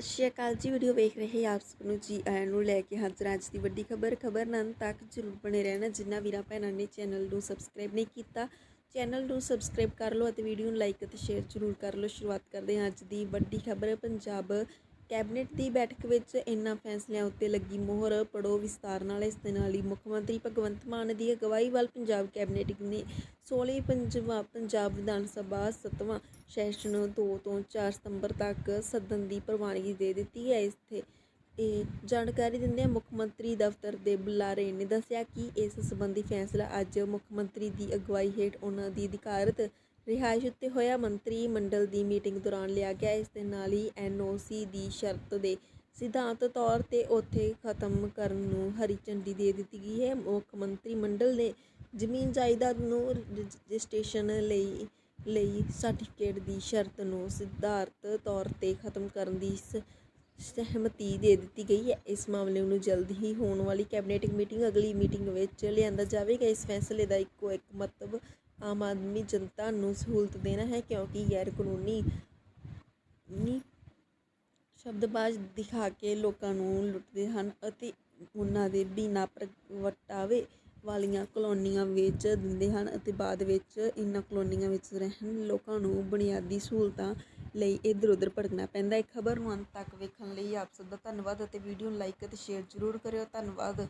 ਸਤਿ ਸ਼੍ਰੀ ਅਕਾਲ ਜੀ, ਵੀਡੀਓ ਵੇਖ ਰਹੇ ਆਪ ਸਭ ਨੂੰ ਜੀ, ਆਇਆਂ ਨੂੰ ਲੈ ਕੇ ਹਾਜ਼ਰ ਹਾਂ ਅੱਜ ਦੀ ਵੱਡੀ ਖਬਰ। ਖਬਰ ਨੰਨ ਤੱਕ ਜ਼ਰੂਰ ਬਣੇ ਰਹਿਣਾ ਜਿੰਨਾ ਵੀਰਾਂ ਭੈਣਾਂ ਨੇ ਚੈਨਲ ਨੂੰ ਸਬਸਕ੍ਰਾਈਬ ਨਹੀਂ ਕੀਤਾ, ਚੈਨਲ ਨੂੰ ਸਬਸਕ੍ਰਾਈਬ ਕਰ ਲਓ ਅਤੇ ਵੀਡੀਓ ਨੂੰ ਲਾਈਕ ਅਤੇ ਸ਼ੇਅਰ ਜ਼ਰੂਰ ਕਰ ਲਓ। ਸ਼ੁਰੂਆਤ ਕਰਦੇ ਹਾਂ ਅੱਜ ਦੀ ਵੱਡੀ ਖਬਰ, ਪੰਜਾਬ ਕੈਬਨਿਟ ਦੀ ਬੈਠਕ ਵਿੱਚ ਇਨ੍ਹਾਂ ਫੈਸਲਿਆਂ ਉੱਤੇ ਲੱਗੀ ਮੋਹਰ ਪੜੋ ਵਿਸਤਾਰ ਨਾਲ ਇਸ ਦੇ ਨਾਲ ਹੀ ਮੁੱਖ ਮੰਤਰੀ ਭਗਵੰਤ ਮਾਨ ਦੀ ਅਗਵਾਈ ਵੱਲ ਪੰਜਾਬ ਕੈਬਨਿਟ ਨੇ 16 ਪੰਜਵਾਂ ਪੰਜਾਬ ਵਿਧਾਨ ਸਭਾ 7ਵਾਂ ਸੈਸ਼ਨ 2 ਤੋਂ 4 ਸਤੰਬਰ ਤੱਕ ਸਦਨ ਦੀ ਪ੍ਰਵਾਨਗੀ ਦੇ ਦਿੱਤੀ ਹੈ। ਇਸ ਤੇ ਇਹ ਜਾਣਕਾਰੀ ਦਿੰਦਿਆਂ ਮੁੱਖ ਮੰਤਰੀ ਦਫ਼ਤਰ ਦੇ ਬੁਲਾਰੇ ਨੇ ਦੱਸਿਆ ਕਿ ਇਸ ਸੰਬੰਧੀ ਫੈਸਲਾ ਅੱਜ ਮੁੱਖ ਮੰਤਰੀ ਦੀ ਅਗਵਾਈ ਹੇਠ ਉਹਨਾਂ ਦੀ ਅਧਿਕਾਰਤ ਰਿਹਾਇਸ਼ ਉੱਤੇ ਹੋਇਆ। ਮੰਤਰੀ ਮੰਡਲ ਦੀ ਮੀਟਿੰਗ ਦੌਰਾਨ ਲਿਆ ਗਿਆ। ਇਸ ਦੇ ਨਾਲ ਹੀ ਐਨਓਸੀ ਦੀ ਸ਼ਰਤ ਦੇ ਸਿਧਾਂਤ ਤੌਰ ਤੇ ਉੱਥੇ ਖਤਮ ਕਰਨ ਨੂੰ ਹਰੀ ਝੰਡੀ ਦੇ ਦਿੱਤੀ ਗਈ ਹੈ। ਮੁੱਖ ਮੰਤਰੀ ਮੰਡਲ ਨੇ ਜ਼ਮੀਨ ਜਾਇਦਾਦ ਨੂੰ ਰਜਿਸਟ੍ਰੇਸ਼ਨ ਲਈ ਲਈ ਸਰਟੀਫਿਕੇਟ ਦੀ ਸ਼ਰਤ ਨੂੰ ਸਿਧਾਰਤ ਤੌਰ ਤੇ ਖਤਮ ਕਰਨ ਦੀ ਸ- ਸਹਿਮਤੀ ਦੇ ਦਿੱਤੀ ਗਈ ਹੈ, ਇਸ ਮਾਮਲੇ ਨੂੰ ਜਲਦ ਹੀ ਹੋਣ ਵਾਲੀ ਕੈਬਨਿਟ ਮੀਟਿੰਗ, ਅਗਲੀ ਮੀਟਿੰਗ ਵਿੱਚ ਲਿਆਂਦਾ ਜਾਵੇਗਾ। ਇਸ ਫੈਸਲੇ ਦਾ ਇੱਕੋ ਇੱਕ ਮਤਲਬ ਆਮ ਆਦਮੀ ਜਨਤਾ ਨੂੰ ਸਹੂਲਤ ਦੇਣਾ ਹੈ, ਕਿਉਂਕਿ ਗੈਰ ਕਾਨੂੰਨੀ ਨੀ ਸ਼ਬਦਬਾਜ਼ ਦਿਖਾ ਕੇ ਲੋਕਾਂ ਨੂੰ ਲੁੱਟਦੇ ਹਨ ਅਤੇ ਉਹਨਾਂ ਦੇ ਬਿਨਾਂ ਪ੍ਰਗਟਾਵੇ ਵਾਲੀਆਂ ਕਲੋਨੀਆਂ ਵੇਚ ਦਿੰਦੇ ਹਨ ਅਤੇ ਬਾਅਦ ਵਿੱਚ ਇਹਨਾਂ ਕਲੋਨੀਆਂ ਵਿੱਚ ਰਹਿਣ ਲੋਕਾਂ ਨੂੰ ਬੁਨਿਆਦੀ ਸਹੂਲਤਾਂ ਲਈ ਇੱਧਰ ਉੱਧਰ ਭਟਕਣਾ ਪੈਂਦਾ ਹੈ। ਖਬਰ ਨੂੰ ਅੰਤ ਤੱਕ ਵੇਖਣ ਲਈ ਆਪ ਸਭ ਦਾ ਧੰਨਵਾਦ ਅਤੇ ਵੀਡੀਓ ਨੂੰ ਲਾਈਕ ਅਤੇ ਸ਼ੇਅਰ ਜ਼ਰੂਰ ਕਰਿਓ। ਧੰਨਵਾਦ।